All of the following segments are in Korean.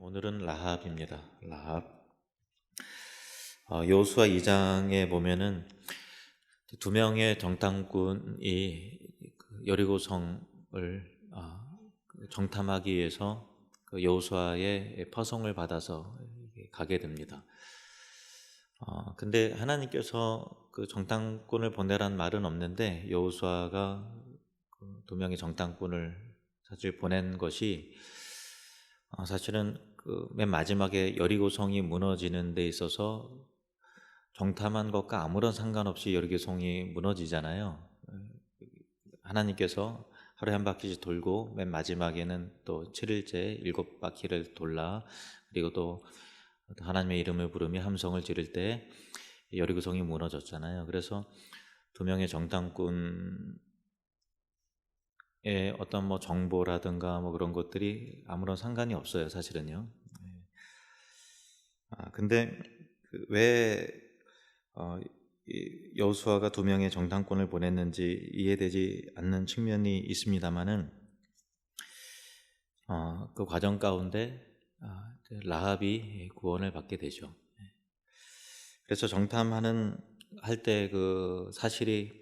오늘은 라합입니다. 라합. 어, 여호수아 2장에 보면은 두 명의 정탐꾼이 그 여리고 성을 아, 그 정탐하기 위해서 그 여호수아의 파송을 받아서 가게 됩니다. 어, 근데 하나님께서 그 정탐꾼을 보내란 말은 없는데 여호수아가 그 두 명의 정탐꾼을 사실 보낸 것이 어, 사실은 그 맨 마지막에 여리고성이 무너지는 데 있어서 정탐한 것과 아무런 상관없이 여리고성이 무너지잖아요. 하나님께서 하루에 한 바퀴씩 돌고 맨 마지막에는 또 7일째 일곱 바퀴를 돌라 그리고 또 하나님의 이름을 부르며 함성을 지를 때 여리고성이 무너졌잖아요. 그래서 두 명의 정탐꾼 의 어떤 뭐 정보라든가 뭐 그런 것들이 아무런 상관이 없어요, 사실은요. 네. 아, 근데 그왜 어, 여호수아가 두 명의 정탐꾼을 보냈는지 이해되지 않는 측면이 있습니다만은 어, 그 과정 가운데 아, 라합이 구원을 받게 되죠. 네. 그래서 정탐하는 할 때 그 사실이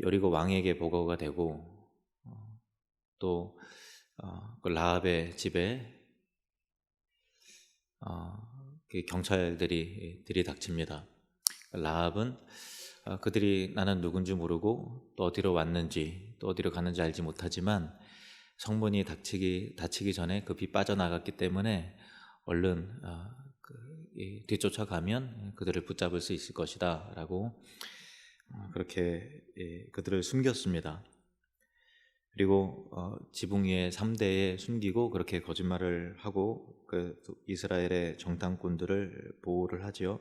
여리고 왕에게 보고가 되고 또 어, 그 라합의 집에 어, 그 경찰들이 들이닥칩니다. 라합은 어, 그들이 나는 누군지 모르고 또 어디로 왔는지 또 어디로 가는지 알지 못하지만 성문이 닥치기 다치기 전에 급히 빠져나갔기 때문에 얼른 어, 그, 뒤쫓아가면 그들을 붙잡을 수 있을 것이다라고 어, 그렇게 예, 그들을 숨겼습니다. 그리고 어, 지붕 위에 3대에 숨기고 그렇게 거짓말을 하고 그 이스라엘의 정탐꾼들을 보호를 하지요.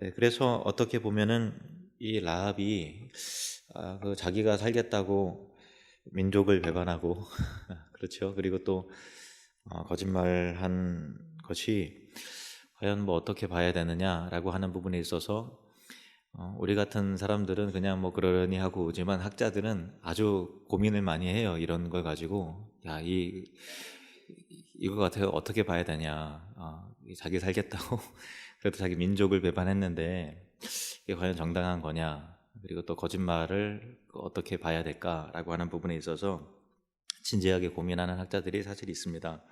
네, 그래서 어떻게 보면은 이 라합이 아, 그 자기가 살겠다고 민족을 배반하고 그렇죠. 그리고 또 어, 거짓말한 것이 과연 뭐 어떻게 봐야 되느냐라고 하는 부분에 있어서 어, 우리 같은 사람들은 그냥 뭐 그러려니 하고 오지만 학자들은 아주 고민을 많이 해요. 이런 걸 가지고 야 이 이거 같아요. 어떻게 봐야 되냐. 어, 자기 살겠다고 그래도 자기 민족을 배반했는데 이게 과연 정당한 거냐. 그리고 또 거짓말을 어떻게 봐야 될까라고 하는 부분에 있어서 진지하게 고민하는 학자들이 사실 있습니다.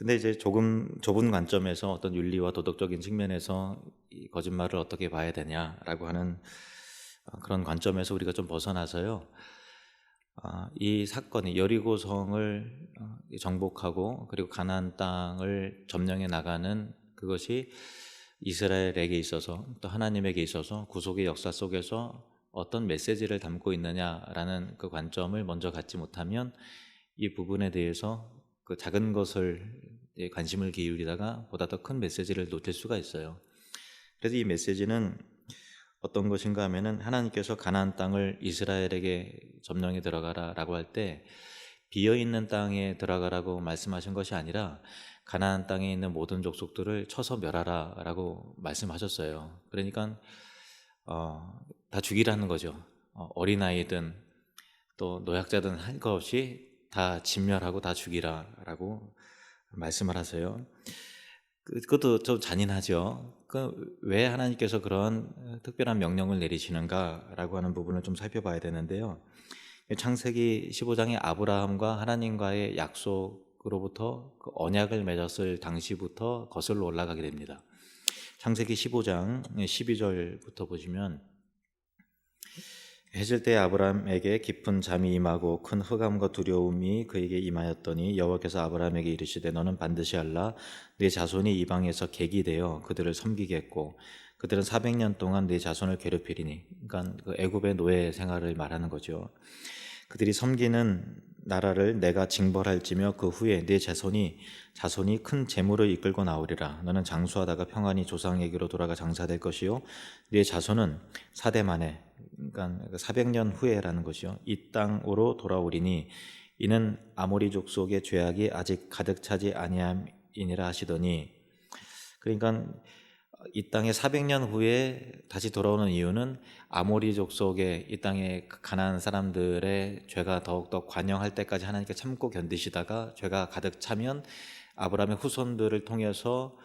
근데 이제 조금 좁은 관점에서 어떤 윤리와 도덕적인 측면에서 이 거짓말을 어떻게 봐야 되냐라고 하는 어, 그런 관점에서 우리가 좀 벗어나서요. 아, 이 사건이 여리고성을 어, 정복하고 그리고 가나안 땅을 점령해 나가는 그것이 이스라엘에게 있어서 또 하나님에게 있어서 구속의 역사 속에서 어떤 메시지를 담고 있느냐라는 그 관점을 먼저 갖지 못하면 이 부분에 대해서 그 작은 것을 관심을 기울이다가 보다 더 큰 메시지를 놓칠 수가 있어요. 그래서 이 메시지는 어떤 것인가 하면은 하나님께서 가나안 땅을 이스라엘에게 점령해 들어가라라고 할 때 비어 있는 땅에 들어가라고 말씀하신 것이 아니라 가나안 땅에 있는 모든 족속들을 쳐서 멸하라라고 말씀하셨어요. 그러니까 어, 다 죽이라는 거죠. 어, 어린 아이든 또 노약자든 할 것 없이 다 진멸하고 다 죽이라라고 말씀을 하세요. 그, 그것도 좀 잔인하죠. 그왜 하나님께서 그런 특별한 명령을 내리시는가라고 하는 부분을 좀 살펴봐야 되는데요. 창세기 15장의 아브라함과 하나님과의 약속으로부터 그 언약을 맺었을 당시부터 거슬러 올라가게 됩니다. 창세기 15장 12절부터 보시면 해질 때 아브라함에게 깊은 잠이 임하고 큰 흑암과 두려움이 그에게 임하였더니 여호와께서 아브라함에게 이르시되 너는 반드시 알라 네 자손이 이방에서 객이 되어 그들을 섬기겠고 그들은 400년 동안 네 자손을 괴롭히리니 그러니까 그 애굽의 노예 생활을 말하는 거죠. 그들이 섬기는 나라를 내가 징벌할지며 그 후에 네 자손이 자손이 큰 재물을 이끌고 나오리라. 너는 장수하다가 평안히 조상에게로 돌아가 장사될 것이요. 네 자손은 사대 만에 그러니까 400년 후에라는 것이요. 이 땅으로 돌아오리니 이는 아모리 족 속의 죄악이 아직 가득 차지 아니함이니라 하시더니 그러니까 이 땅에 400년 후에 다시 돌아오는 이유는 아모리 족속의 이 땅에 가난한 사람들의 죄가 더욱더 관영할 때까지 하나님께 참고 견디시다가 죄가 가득 차면 아브라함의 후손들을 통해서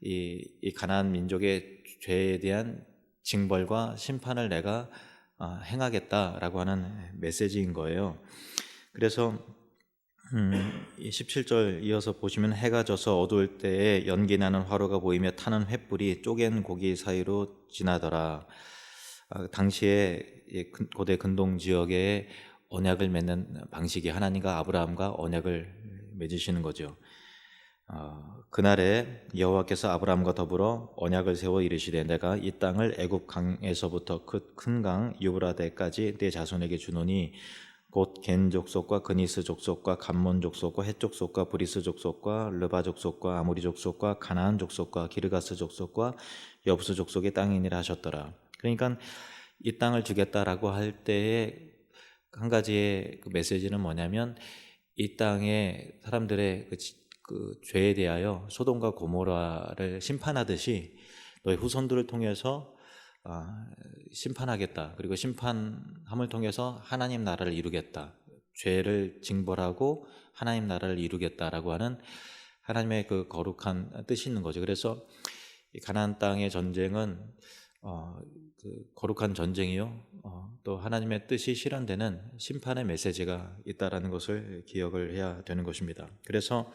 이, 이 가난한 민족의 죄에 대한 징벌과 심판을 내가 어, 행하겠다라고 하는 메시지인 거예요. 그래서 음, 17절 이어서 보시면 해가 져서 어두울 때에 연기 나는 화로가 보이며 타는 횃불이 쪼갠 고기 사이로 지나더라. 아, 당시에 고대 근동 지역에 언약을 맺는 방식이 하나님과 아브라함과 언약을 맺으시는 거죠. 어, 그날에 여호와께서 아브라함과 더불어 언약을 세워 이르시되 내가 이 땅을 애굽 강에서부터 그 큰 강 유브라데까지 내 자손에게 주노니 곧 겐 족속과 그니스 족속과 감몬 족속과 헷 족속과 브리스 족속과 르바 족속과 아무리 족속과 가나안 족속과 기르가스 족속과 여부스 족속의 땅이니라 하셨더라. 그러니까 이 땅을 주겠다라고 할 때에 한 가지의 그 메시지는 뭐냐면 이 땅에 사람들의 그, 지- 그 죄에 대하여 소돔과 고모라를 심판하듯이 너의 후손들을 통해서 아, 심판하겠다. 그리고 심판함을 통해서 하나님 나라를 이루겠다. 죄를 징벌하고 하나님 나라를 이루겠다라고 하는 하나님의 그 거룩한 뜻이 있는 거죠. 그래서 이 가나안 땅의 전쟁은 어, 그 거룩한 전쟁이요. 어, 또 하나님의 뜻이 실현되는 심판의 메시지가 있다라는 것을 기억을 해야 되는 것입니다. 그래서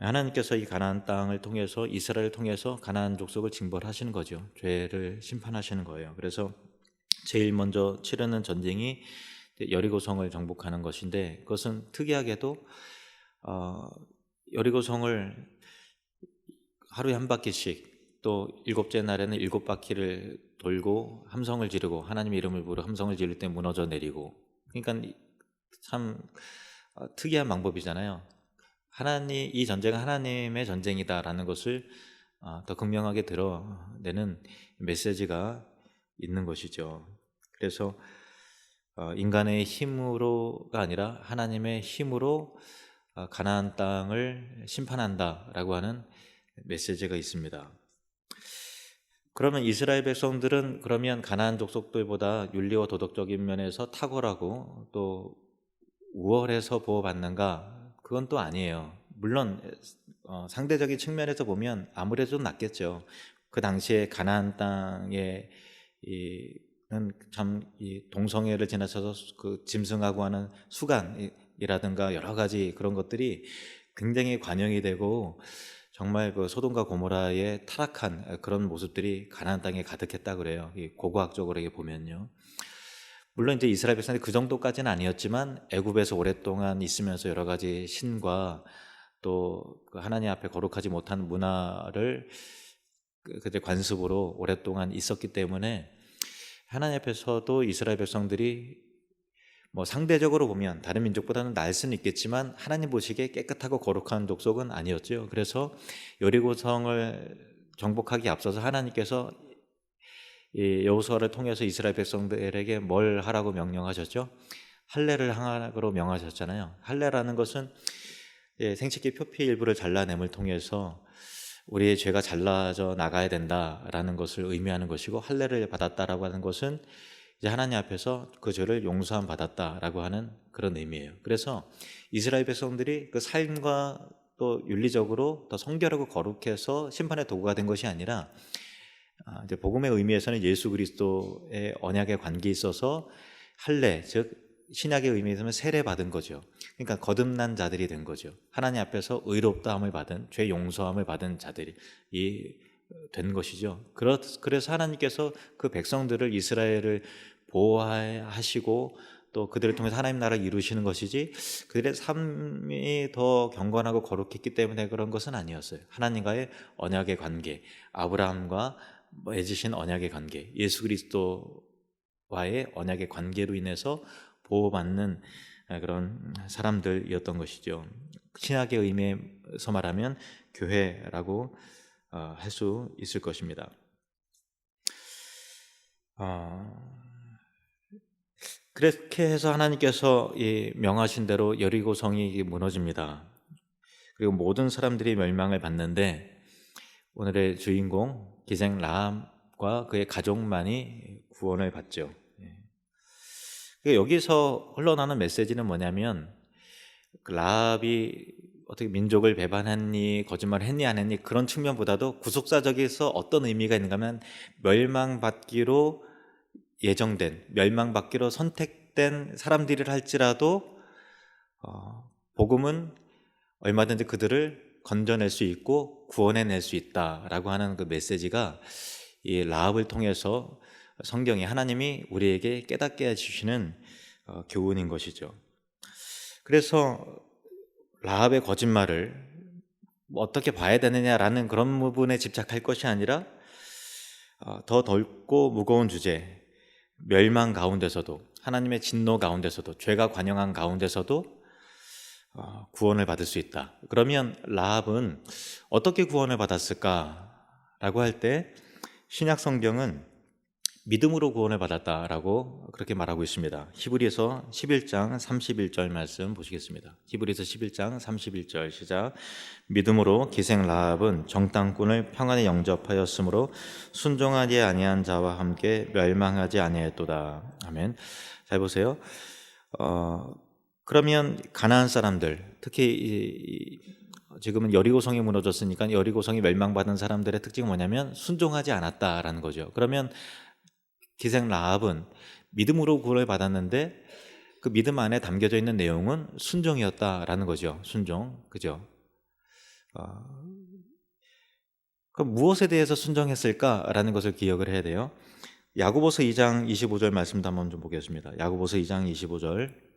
하나님께서 이 가나안 땅을 통해서 이스라엘을 통해서 가나안 족속을 징벌하시는 거죠. 죄를 심판하시는 거예요. 그래서 제일 먼저 치르는 전쟁이 여리고성을 정복하는 것인데 그것은 특이하게도 어, 여리고성을 하루에 한 바퀴씩 또 일곱째 날에는 일곱 바퀴를 돌고 함성을 지르고 하나님 이름을 부르 함성을 지를 때 무너져 내리고 그러니까 참 어, 특이한 방법이잖아요. 하나님 이 전쟁은 하나님의 전쟁이다라는 것을 어, 더 극명하게 드러내는 메시지가 있는 것이죠. 그래서 어, 인간의 힘으로가 아니라 하나님의 힘으로 어, 가나안 땅을 심판한다라고 하는 메시지가 있습니다. 그러면 이스라엘 백성들은 그러면 가나안 족속들보다 윤리와 도덕적인 면에서 탁월하고 또 우월해서 보호받는가? 그건 또 아니에요. 물론 어, 상대적인 측면에서 보면 아무래도 낫겠죠. 그 당시에 가나안 땅에 이참이 동성애를 지나쳐서 그 짐승하고 하는 수간이라든가 여러 가지 그런 것들이 굉장히 관영이 되고 정말 그 소돔과 고모라의 타락한 그런 모습들이 가나안 땅에 가득했다 그래요. 이 고고학적으로 보면요. 물론 이제 이스라엘 백성이 그 정도까지는 아니었지만 애굽에서 오랫동안 있으면서 여러 가지 신과 또그 하나님 앞에 거룩하지 못한 문화를 그- 그들 관습으로 오랫동안 있었기 때문에 하나님 앞에서도 이스라엘 백성들이 뭐 상대적으로 보면 다른 민족보다는 나을 수는 있겠지만 하나님 보시기에 깨끗하고 거룩한 족속은 아니었죠. 그래서 여리고성을 정복하기 앞서서 하나님께서 이 여호수아를 통해서 이스라엘 백성들에게 뭘 하라고 명령하셨죠? 할례를 하라고 명하셨잖아요. 할례라는 것은 예, 생식기 표피 일부를 잘라냄을 통해서 우리의 죄가 잘라져 나가야 된다라는 것을 의미하는 것이고 할례를 받았다라고 하는 것은 이제 하나님 앞에서 그 죄를 용서함 받았다라고 하는 그런 의미예요. 그래서 이스라엘 백성들이 그 삶과 또 윤리적으로 더 성결하고 거룩해서 심판의 도구가 된 것이 아니라 아, 이제 복음의 의미에서는 예수 그리스도의 언약의 관계에 있어서 할례 즉 신약의 의미에서는 세례 받은 거죠. 그러니까 거듭난 자들이 된 거죠. 하나님 앞에서 의롭다함을 받은 죄 용서함을 받은 자들이 된 것이죠. 그래서 하나님께서 그 백성들을 이스라엘을 보호하시고 또 그들을 통해서 하나님 나라를 이루시는 것이지 그들의 삶이 더 경건하고 거룩했기 때문에 그런 것은 아니었어요. 하나님과의 언약의 관계, 아브라함과 맺으신 언약의 관계, 예수 그리스도와의 언약의 관계로 인해서 보호받는 그런 사람들이었던 것이죠. 신학의 의미에서 말하면 교회라고 어, 할수 있을 것입니다. 어, 그렇게 해서 하나님께서 이 명하신 대로 여리고 성이 무너집니다. 그리고 모든 사람들이 멸망을 받는데 오늘의 주인공 기생 라함과 그의 가족만이 구원을 받죠. 예. 그러니까 여기서 흘러나는 메시지는 뭐냐면 그 라합이 어떻게 민족을 배반했니 거짓말 했니 안 했니 그런 측면보다도 구속사적에서 어떤 의미가 있는가 하면 멸망받기로 예정된 멸망받기로 선택된 사람들이라 할지라도 어, 복음은 얼마든지 그들을 건져낼 수 있고 구원해낼 수 있다라고 하는 그 메시지가 이 라합을 통해서 성경이 하나님이 우리에게 깨닫게 해주시는 어, 교훈인 것이죠. 그래서 라합의 거짓말을 뭐 어떻게 봐야 되느냐라는 그런 부분에 집착할 것이 아니라 어, 더 넓고 무거운 주제, 멸망 가운데서도 하나님의 진노 가운데서도 죄가 관영한 가운데서도 어, 구원을 받을 수 있다. 그러면 라합은 어떻게 구원을 받았을까라고 할 때 신약 성경은 믿음으로 구원을 받았다라고 그렇게 말하고 있습니다. 히브리서 11장 31절 말씀 보시겠습니다. 히브리서 11장 31절 시작. 믿음으로 기생 라합은 정탐꾼을 평안히 영접하였으므로 순종하지 아니한 자와 함께 멸망하지 아니했도다. 아멘. 잘 보세요. 어, 그러면 가나안 사람들, 특히 이, 지금은 여리고성이 무너졌으니까 여리고성이 멸망받은 사람들의 특징이 뭐냐면 순종하지 않았다라는 거죠. 그러면 기생 라합은 믿음으로 구원을 받았는데 그 믿음 안에 담겨져 있는 내용은 순종이었다라는 거죠. 순종, 그죠? 어, 그럼 무엇에 대해서 순종했을까라는 것을 기억을 해야 돼요. 야고보서 2장 25절 말씀도 한번 좀 보겠습니다. 야고보서 2장 25절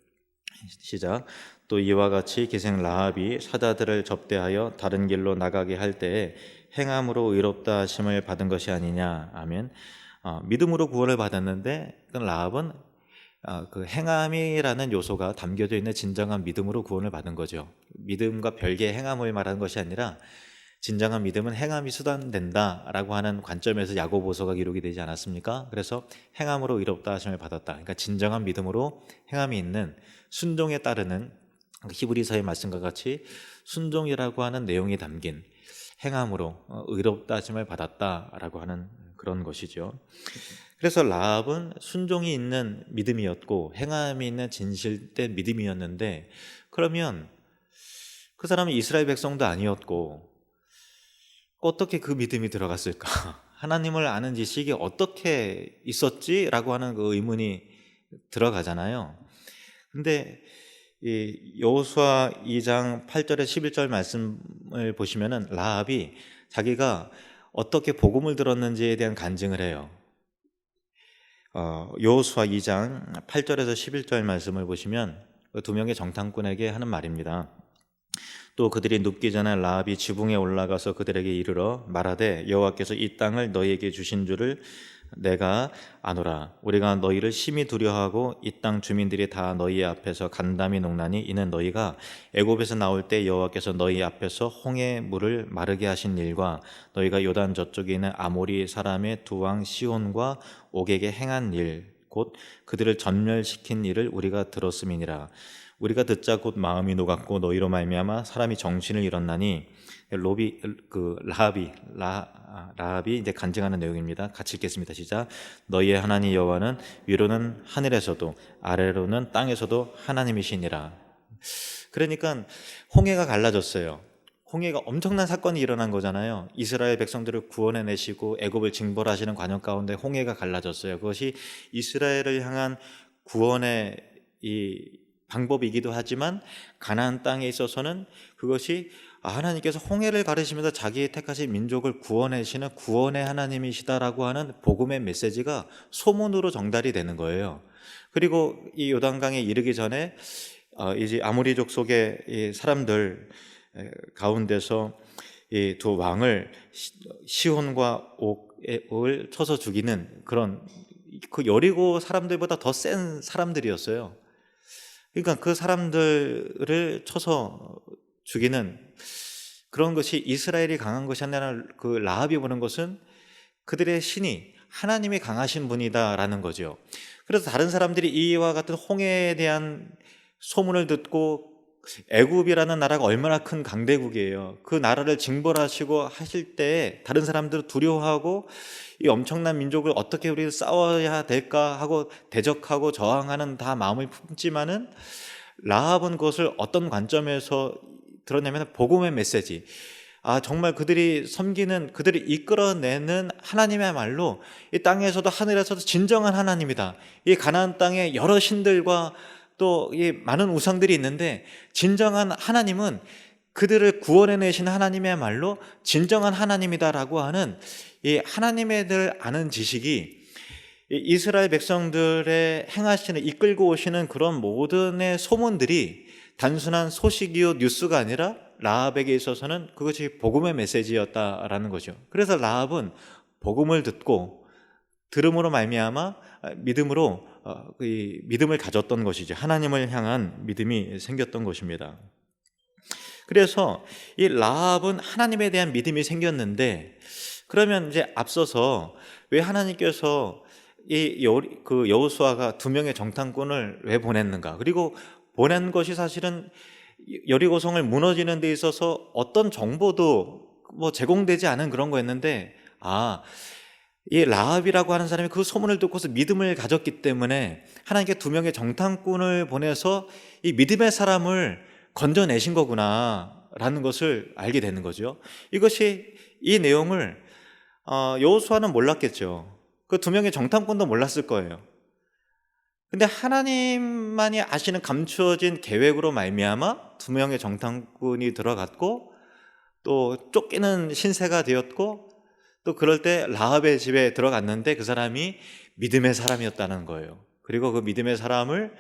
시작. 또 이와 같이 기생 라합이 사자들을 접대하여 다른 길로 나가게 할 때에 행함으로 의롭다 하심을 받은 것이 아니냐. 아멘. 어, 믿음으로 구원을 받았는데 그 라합은 어, 그 행함이라는 요소가 담겨져 있는 진정한 믿음으로 구원을 받은 거죠. 믿음과 별개의 행함을 말하는 것이 아니라 진정한 믿음은 행함이 수단된다라고 하는 관점에서 야고보서가 기록이 되지 않았습니까? 그래서 행함으로 의롭다 하심을 받았다. 그러니까 진정한 믿음으로 행함이 있는 순종에 따르는 히브리서의 말씀과 같이 순종이라고 하는 내용이 담긴 행함으로 어, 의롭다 하심을 받았다라고 하는 그런 것이죠. 그래서 라합은 순종이 있는 믿음이었고 행함이 있는 진실된 믿음이었는데 그러면 그 사람은 이스라엘 백성도 아니었고 어떻게 그 믿음이 들어갔을까? 하나님을 아는 지식이 어떻게 있었지라고 하는 그 의문이 들어가잖아요. 근데 이 여호수아 2장 8절에 11절 말씀을 보시면은 라합이 자기가 어떻게 복음을 들었는지에 대한 간증을 해요. 어, 여호수아 2장 8절에서 11절 말씀을 보시면 그두 명의 정탐꾼에게 하는 말입니다. 또 그들이 눕기 전에 라합이 지붕에 올라가서 그들에게 이르러 말하되 여호와께서 이 땅을 너희에게 주신 줄을 내가 아노라. 우리가 너희를 심히 두려워하고 이 땅 주민들이 다 너희 앞에서 간담이 농나니 이는 너희가 애굽에서 나올 때 여호와께서 너희 앞에서 홍해 물을 마르게 하신 일과 너희가 요단 저쪽에 있는 아모리 사람의 두 왕 시온과 옥에게 행한 일 곧 그들을 전멸시킨 일을 우리가 들었음이니라 우리가 듣자 곧 마음이 녹았고 너희로 말미암아 사람이 정신을 잃었나니 로비 그 라합이 라 라합이 이제 간증하는 내용입니다. 같이 읽겠습니다. 시작. 너희의 하나님 여호와는 위로는 하늘에서도 아래로는 땅에서도 하나님이시니라. 그러니까 홍해가 갈라졌어요. 홍해가 엄청난 사건이 일어난 거잖아요. 이스라엘 백성들을 구원해 내시고 애굽을 징벌하시는 과정 가운데 홍해가 갈라졌어요. 그것이 이스라엘을 향한 구원의 이 방법이기도 하지만 가나안 땅에 있어서는 그것이 하나님께서 홍해를 가르시면서 자기의 택하신 민족을 구원하시는 구원의 하나님이시다라고 하는 복음의 메시지가 소문으로 전달이 되는 거예요. 그리고 이 요단강에 이르기 전에 어, 이제 아모리족 속의 사람들 가운데서 이 두 왕을 시온과 옥을 쳐서 죽이는 그런 그 여리고 사람들보다 더 센 사람들이었어요. 그러니까 그 사람들을 쳐서 죽이는 그런 것이 이스라엘이 강한 것이 아니라 그 라합이 보는 것은 그들의 신이 하나님이 강하신 분이다라는 거죠. 그래서 다른 사람들이 이와 같은 홍해에 대한 소문을 듣고 애굽이라는 나라가 얼마나 큰 강대국이에요. 그 나라를 징벌하시고 하실 때 다른 사람들을 두려워하고 이 엄청난 민족을 어떻게 우리 싸워야 될까 하고 대적하고 저항하는 다 마음을 품지만은 라합은 그것을 어떤 관점에서 들었냐면 복음의 메시지. 아 정말 그들이 섬기는 그들이 이끌어내는 하나님의말로 이 땅에서도 하늘에서도 진정한 하나님이다. 이 가나안 땅에 여러 신들과 또이 많은 우상들이 있는데 진정한 하나님은 그들을 구원해내신 하나님의 말로 진정한 하나님이다라고 하는 이 하나님에 들 아는 지식이 이 이스라엘 백성들의 행하시는 이끌고 오시는 그런 모든의 소문들이 단순한 소식이요 뉴스가 아니라 라합에게 있어서는 그것이 복음의 메시지였다라는 거죠. 그래서 라합은 복음을 듣고 들음으로 말미암아 믿음으로 어, 이 믿음을 가졌던 것이죠. 하나님을 향한 믿음이 생겼던 것입니다. 그래서 이 라합은 하나님에 대한 믿음이 생겼는데 그러면 이제 앞서서 왜 하나님께서 이그 여호수아가 두 명의 정탐꾼을 왜 보냈는가? 그리고 보낸 것이 사실은 여리고성을 무너지는 데 있어서 어떤 정보도 뭐 제공되지 않은 그런 거였는데 아, 이 라합이라고 하는 사람이 그 소문을 듣고서 믿음을 가졌기 때문에 하나님께 두 명의 정탐꾼을 보내서 이 믿음의 사람을 건져내신 거구나라는 것을 알게 되는 거죠. 이것이 이 내용을 어, 여호수아는 몰랐겠죠. 그 두 명의 정탐꾼도 몰랐을 거예요. 근데 하나님만이 아시는 감추어진 계획으로 말미암아 두 명의 정탐꾼이 들어갔고 또 쫓기는 신세가 되었고 또 그럴 때 라합의 집에 들어갔는데 그 사람이 믿음의 사람이었다는 거예요. 그리고 그 믿음의 사람을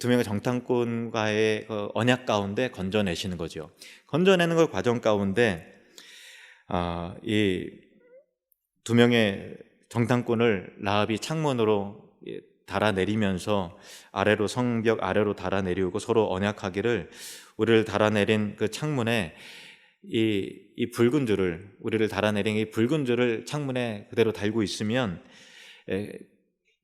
두 명의 정탐꾼과의 그 언약 가운데 건져내시는 거죠. 건져내는 그 과정 가운데 아, 이두 명의 정탐꾼을 라합이 창문으로 달아내리면서 아래로 성벽 아래로 달아내리고 서로 언약하기를 우리를 달아내린 그 창문에 이, 이 붉은 줄을 우리를 달아내린 이 붉은 줄을 창문에 그대로 달고 있으면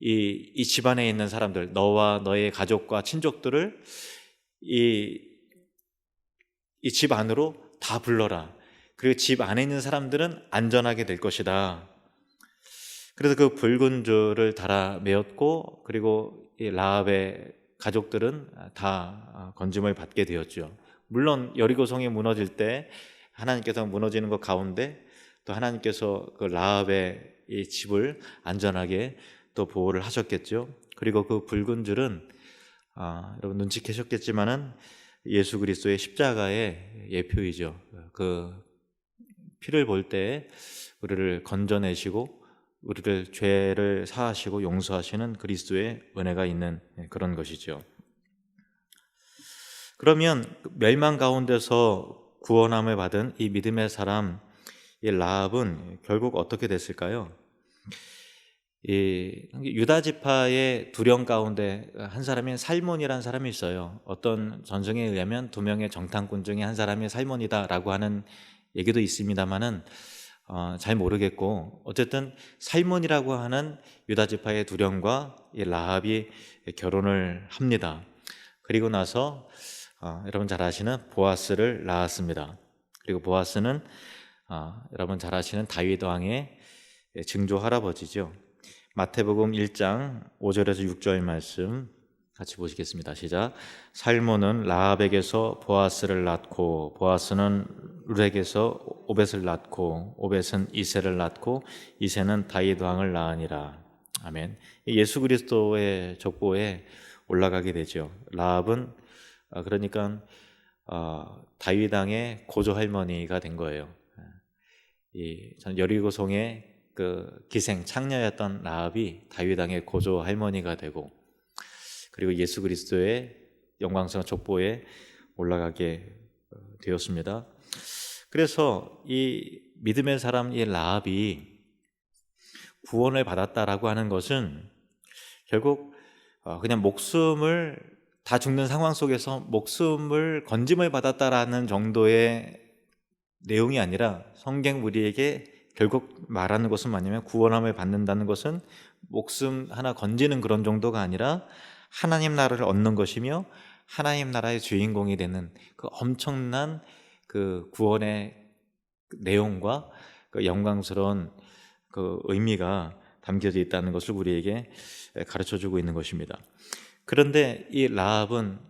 이, 이 집안에 있는 사람들 너와 너의 가족과 친족들을 이, 이 집 안으로 다 불러라. 그리고 집 안에 있는 사람들은 안전하게 될 것이다. 그래서 그 붉은 줄을 달아 메었고 그리고 이 라합의 가족들은 다 건짐을 받게 되었죠. 물론 여리고성이 무너질 때 하나님께서 무너지는 것 가운데 또 하나님께서 그 라합의 이 집을 안전하게 또 보호를 하셨겠죠. 그리고 그 붉은 줄은 아, 여러분 눈치 캐셨겠지만은 예수 그리스도의 십자가의 예표이죠. 그 피를 볼 때 우리를 건져내시고 우리를 죄를 사하시고 용서하시는 그리스도의 은혜가 있는 그런 것이죠. 그러면 멸망 가운데서 구원함을 받은 이 믿음의 사람 이 라합은 결국 어떻게 됐을까요? 이 유다 지파의 두령 가운데 한 사람인 살몬이라는 사람이 있어요. 어떤 전승에 의하면 두 명의 정탐꾼 중에 한 사람이 살몬이다라고 하는 얘기도 있습니다만은 어, 잘 모르겠고 어쨌든 살몬이라고 하는 유다 지파의 두령과 이 라합이 결혼을 합니다. 그리고 나서 어, 여러분 잘 아시는 보아스를 낳았습니다. 그리고 보아스는 어, 여러분 잘 아시는 다윗 왕의 증조 할아버지죠. 마태복음 1장 5절에서 6절 말씀 같이 보시겠습니다. 시작. 살몬은 라합에게서 보아스를 낳고 보아스는 룰에게서 오벳을 낳고 오벳은 이세를 낳고 이세는 다윗 왕을 낳으니라. 아멘. 예수 그리스도의 족보에 올라가게 되죠. 라합은 아, 그러니까 어, 다윗 왕의 고조 할머니가 된 거예요. 이 여리고 성의 그 기생 창녀였던 라합이 다윗 왕의 고조 할머니가 되고 그리고 예수 그리스도의 영광스러운 족보에 올라가게 어, 되었습니다. 그래서 이 믿음의 사람 이 라합이 구원을 받았다라고 하는 것은 결국 어, 그냥 목숨을 다 죽는 상황 속에서 목숨을 건짐을 받았다라는 정도의 내용이 아니라 성경 우리에게 결국 말하는 것은 뭐냐면 구원함을 받는다는 것은 목숨 하나 건지는 그런 정도가 아니라 하나님 나라를 얻는 것이며 하나님 나라의 주인공이 되는 그 엄청난 그 구원의 내용과 그 영광스러운 그 의미가 담겨져 있다는 것을 우리에게 가르쳐 주고 있는 것입니다. 그런데 이 라합은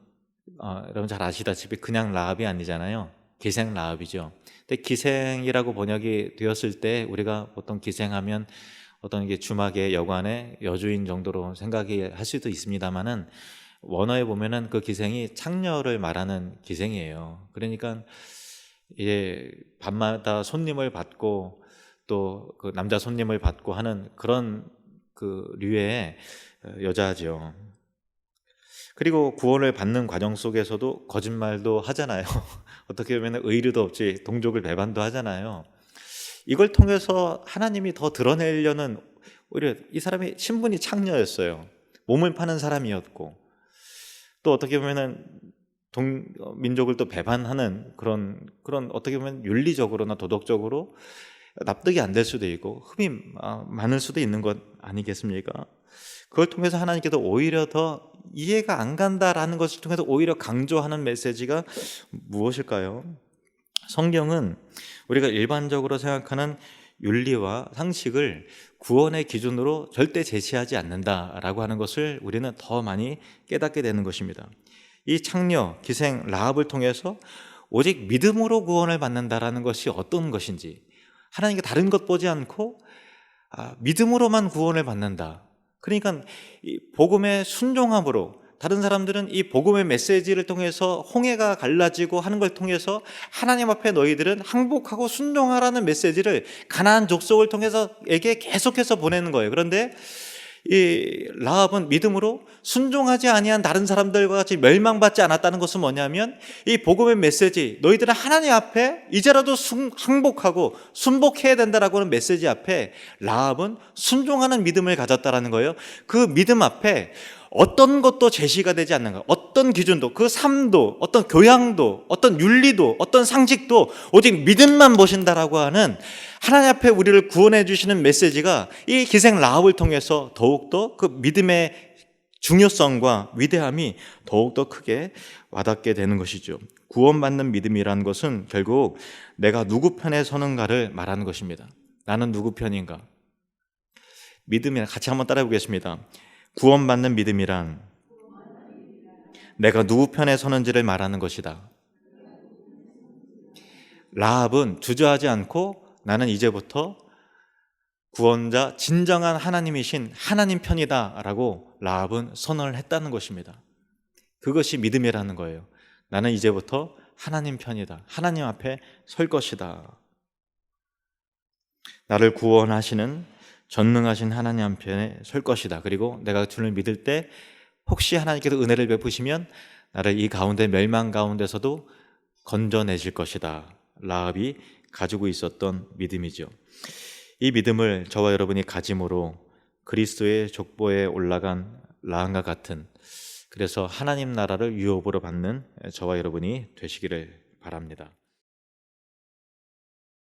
어, 여러분 잘 아시다시피 그냥 라합이 아니잖아요. 기생 라합이죠. 근데 기생이라고 번역이 되었을 때 우리가 보통 기생하면 어떤 게 주막의 여관의 여주인 정도로 생각이 할 수도 있습니다만은 원어에 보면은 그 기생이 창녀를 말하는 기생이에요. 그러니까 이제 밤마다 손님을 받고 또 그 남자 손님을 받고 하는 그런 그 류의 여자죠. 그리고 구원을 받는 과정 속에서도 거짓말도 하잖아요. 어떻게 보면 의리도 없지 동족을 배반도 하잖아요. 이걸 통해서 하나님이 더 드러내려는 오히려 이 사람이 신분이 창녀였어요. 몸을 파는 사람이었고 또 어떻게 보면은 동 민족을 또 배반하는 그런 그런 어떻게 보면 윤리적으로나 도덕적으로 납득이 안 될 수도 있고 흠이 많을 수도 있는 것 아니겠습니까? 그걸 통해서 하나님께서 오히려 더 이해가 안 간다라는 것을 통해서 오히려 강조하는 메시지가 무엇일까요? 성경은 우리가 일반적으로 생각하는 윤리와 상식을 구원의 기준으로 절대 제시하지 않는다라고 하는 것을 우리는 더 많이 깨닫게 되는 것입니다. 이 창녀, 기생 라합을 통해서 오직 믿음으로 구원을 받는다라는 것이 어떤 것인지 하나님께 다른 것 보지 않고 아, 믿음으로만 구원을 받는다. 그러니까 이 복음의 순종함으로 다른 사람들은 이 복음의 메시지를 통해서 홍해가 갈라지고 하는 걸 통해서 하나님 앞에 너희들은 항복하고 순종하라는 메시지를 가나안 족속을 통해서에게 계속해서 보내는 거예요. 그런데 이 라합은 믿음으로 순종하지 아니한 다른 사람들과 같이 멸망받지 않았다는 것은 뭐냐면 이 복음의 메시지 너희들은 하나님 앞에 이제라도 순, 항복하고 순복해야 된다라고 하는 메시지 앞에 라합은 순종하는 믿음을 가졌다라는 거예요. 그 믿음 앞에 어떤 것도 제시가 되지 않는가. 어떤 기준도, 그 삶도, 어떤 교양도, 어떤 윤리도, 어떤 상식도 오직 믿음만 보신다라고 하는 하나님 앞에 우리를 구원해 주시는 메시지가 이 기생 라합을 통해서 더욱더 그 믿음의 중요성과 위대함이 더욱더 크게 와닿게 되는 것이죠. 구원받는 믿음이라는 것은 결국 내가 누구 편에 서는가를 말하는 것입니다. 나는 누구 편인가? 믿음이랑 같이 한번 따라해 보겠습니다. 구원받는 믿음이란 내가 누구 편에 서는지를 말하는 것이다. 라합은 주저하지 않고 나는 이제부터 구원자 진정한 하나님이신 하나님 편이다라고 라합은 선언을 했다는 것입니다. 그것이 믿음이라는 거예요. 나는 이제부터 하나님 편이다. 하나님 앞에 설 것이다. 나를 구원하시는 전능하신 하나님 한편에 설 것이다. 그리고 내가 주를 믿을 때 혹시 하나님께서 은혜를 베푸시면 나를 이 가운데 멸망 가운데서도 건져내실 것이다. 라합이 가지고 있었던 믿음이죠. 이 믿음을 저와 여러분이 가짐으로 그리스도의 족보에 올라간 라함과 같은 그래서 하나님 나라를 유업으로 받는 저와 여러분이 되시기를 바랍니다.